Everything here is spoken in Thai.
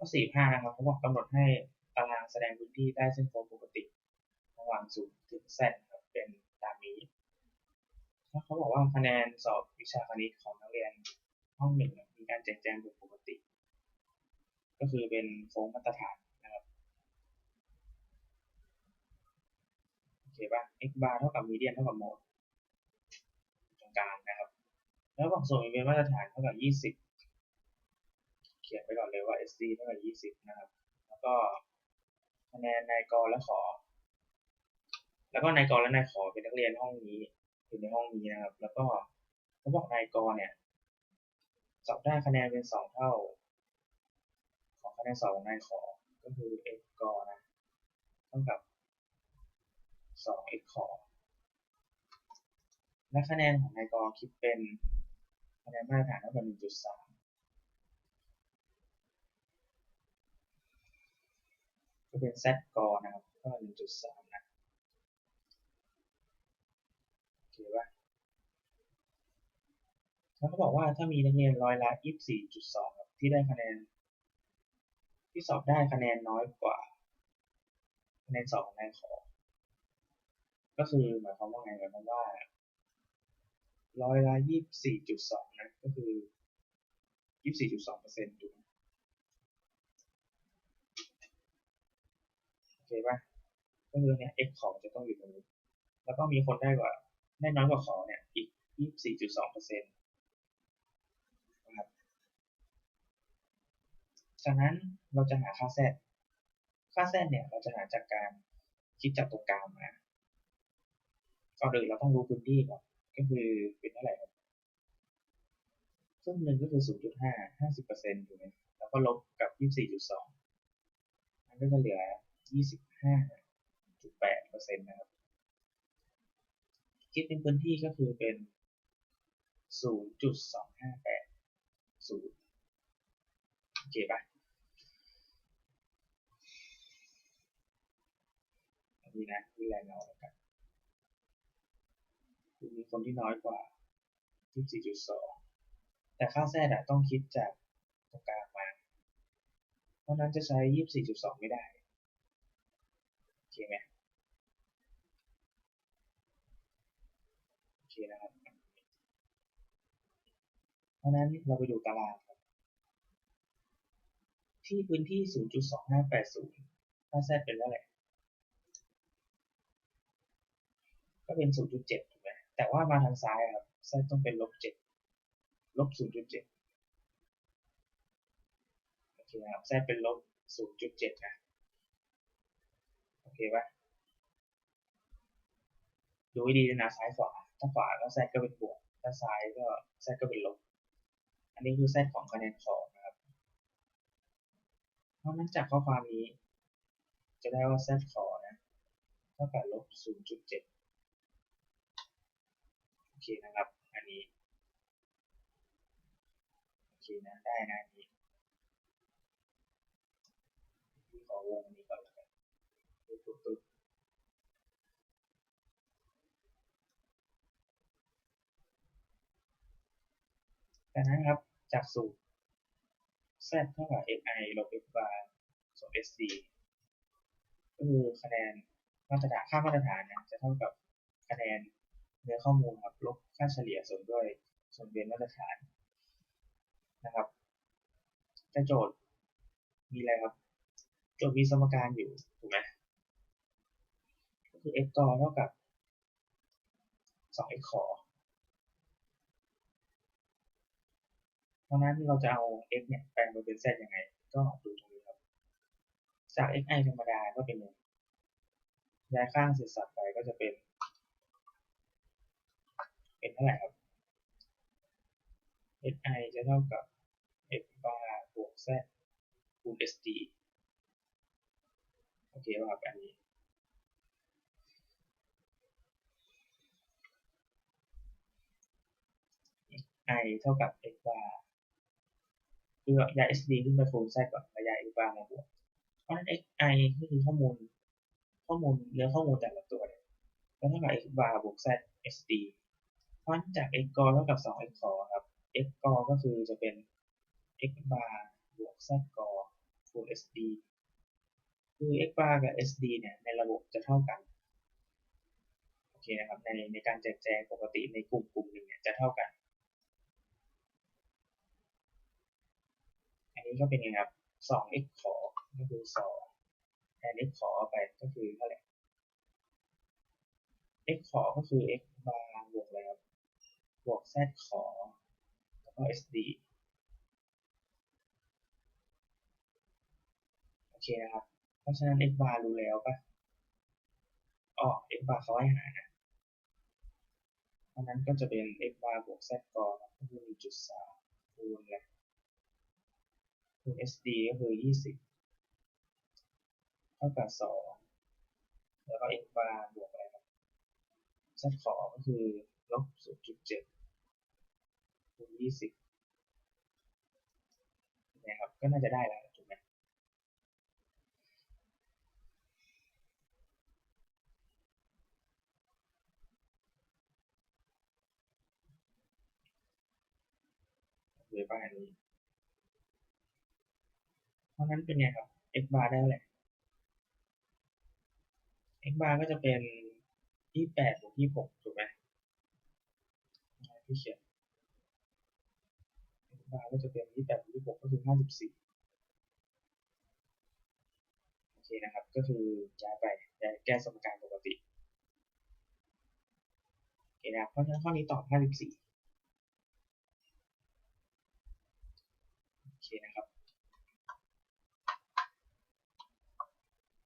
ข้อสี่ห้านะครับเขาบอกกำหนดให้ตารางแสดงพื้นที่ใต้เส้นโค้งปกติระหว่างศูนย์ถึงเซนครับเป็นตามนี้แล้วเขาบอกว่าคะแนนสอบวิชาคณิตของนักเรียนห้องหนึ่งมีการแจกแจงเป็นปกติ ก็คือเป็นโค้งมาตรฐานนะครับโอเคป่ะ x bar เท่ากับมีเดียนเท่ากับโมดตรงกลางนะครับ แล้วบอกส่วนเป็นมาตรฐานเท่ากับ 20 ขียนไปก่อนเลยว่า SC เท่ากับ20 นะครับ แล้วก็คะแนนนายกและขอ แล้วก็นายกและนายขอเป็นนักเรียนห้องนี้อยู่ในห้องนี้นะครับ แล้วก็เขาบอกนายกเนี่ยสอบได้คะแนนเป็นสองเท่า ของคะแนนสอบของนายขอ ก็คือ x กนะเท่ากับ2 x ขอและคะแนนของนายกคิดเป็นคะแนนมาตรฐานเท่ากับ1.3 ก็ เป็น z กนะครับ ก็1.3นะโอเคป่ะแล้วเขาบอกว่าถ้ามีนักเรียนร้อยละ24.2ครับที่ได้คะแนน ที่สอบได้คะแนนน้อยกว่า คะแนนสอบของนายขอ ก็คือหมายความว่าไงหมายความว่าร้อยละยี่สี่จุดสองนะก็คือยี่สี่จุดสองเปอร์เซ็นต์ถูกไหมโอ เคป่ะก็คือเนี่ย x ของจะต้องอยู่ตรงนี้ แล้วก็มีคนได้กว่าได้น้อยกว่าขอเนี่ยอีกยี่สี่จุดสองเปอร์เซ็นต์นะครับจากนั้นเราจะหาค่าแซดค่าแซดเนี่ยเราจะหาจากการคิดจากตรงกลางมาก่อนอื่นเราต้องรู้พื้นที่ก่อนก็คือเป็นเท่าไหร่ครับครึ่งหนึ่งก็คือ 0.5 50เปอร์เซ็นต์ถูกไหมแล้วก็ลบกับ 24.2มันก็จะเหลือ 25.8เปอร์เซ็นต์นะครับ คิดเป็นพื้นที่ก็คือเป็น 0.2580โอเคป่ะอันนี้นะคือแรงเงาแล้วกันคือมีคนที่น้อยกว่า 24.2 แต่ค่าแซดอะต้องคิดจากตรงกลางมา เพราะนั้นจะใช้ 24.2 ไม่ได้ คไหมโอเคนะครับ เพราะนั้นเราไปดูตารางครับ ที่พื้นที่ 0.2580ค่าแซดเป็นเท่าไหร่ก็เป็น 0.7 ถูกไหมแต่ว่ามาทางซ้ายครับแซดต้องเป็นลบ 7 ลบ 0.7 โอเคครับแซดเป็นลบ 0.7 นะ เคปะดูให้ดีนะซ้ายขวาถ้าขวาก็แซดก็เป็นบวก ถ้าซ้ายก็แซดก็เป็นลบ อันนี้คือแซดของคะแนนขอนะครับ เพราะนั้นจากข้อความนี้ จะได้ว่าแซดขอนะเท่ากับลบ0.7โอเคนะครับ อันนี้โอเคนะได้นะอันนี้ขอวงนี้อวกันปึ๊บปึ๊บปึ๊บ ดังนั้นครับจากสูตร z เท่ากับ xi ลบ x bar ส่วน sc ก็คือคะแนนมาตรฐานค่ามาตรฐานนะจะเท่ากับคะแนนเนื้อข้อมูลครับลบค่าเฉลี่ยส่วนด้วยส่วนเวียนมาตรฐานนะครับแต่โจทย์มีอะไรครับ โจทย์มีสมการอยู่ถูกไหมก็คือ x กอเท่ากับ 2x ขอ เพราะนั้นเราจะเอา x เนี่ยแปลงมาเป็น z ยังไง ก็ดูตรงนี้ครับ จาก xi ธรรมดาก็เป็นย้ายข้างเศษสับไปก็จะเป็น เป็นเท่าไหร่ครับ xi จะเท่ากับ x bar บวก z คูณ sd โอเคป่ะครับอันนี้ i เท่ากับ x bar คือย้าย sd ขึ้นไปคูณ z ก่อนแล้วย้าย x bar มาบวก เพราะฉะนั้น xi ก็คือข้อมูล ข้อมูลเนื้อข้อมูลแต่ละตัวเนี่ยก็เท่ากับ x bar บวก z sd เพราะนั้นจาก x กอเท่ากับ 2x ขอครับ x กอก็คือจะเป็น x bar บวก z กอคูณ SD คือ x bar กับ SD เนี่ยในระบบจะเท่ากันโอเคนะครับในในการแจกแจงปกติในกลุ่มกลุ่มหนึ่งเนี่ยจะเท่ากัน นนี้ก็เป็นไงครับ 2x ขอก็คือ2แทน x ขอไปก็คือเท่าไหร่ x ขอก็คือ x bar บวกแล้วบวก z ขอ แล้วก็ sd โอเคนะครับ เพราะฉะนั้น x bar รู้แล้วปะอ๋อ x bar เขาให้หานะเพราะนั้นก็จะเป็น x bar บวก z กอก็คือ1.3คูณเลย คูณ sd ก็คือ 20 เท่ากับ 2 แล้วก็ x bar บวกอะไรครับ z ขอก็คือลบ 0.7 คูณ 20 นะครับ ก็น่าจะได้แล้วถูกไหมหรือประมาณนี้ ราะนั้นเป็นไงครับ x bar ได้แหละ x bar ก็จะเป็น28บวก26ถูกไหมที่เขียน x bar ก็จะเป็น28บวก26ก็คือ54โอเคนะครับ ก็คือย้ายไปแก้สมการปกติโอเคนะเพราะฉะนั้นข้อนี้ตอบ54โอเคนะครับ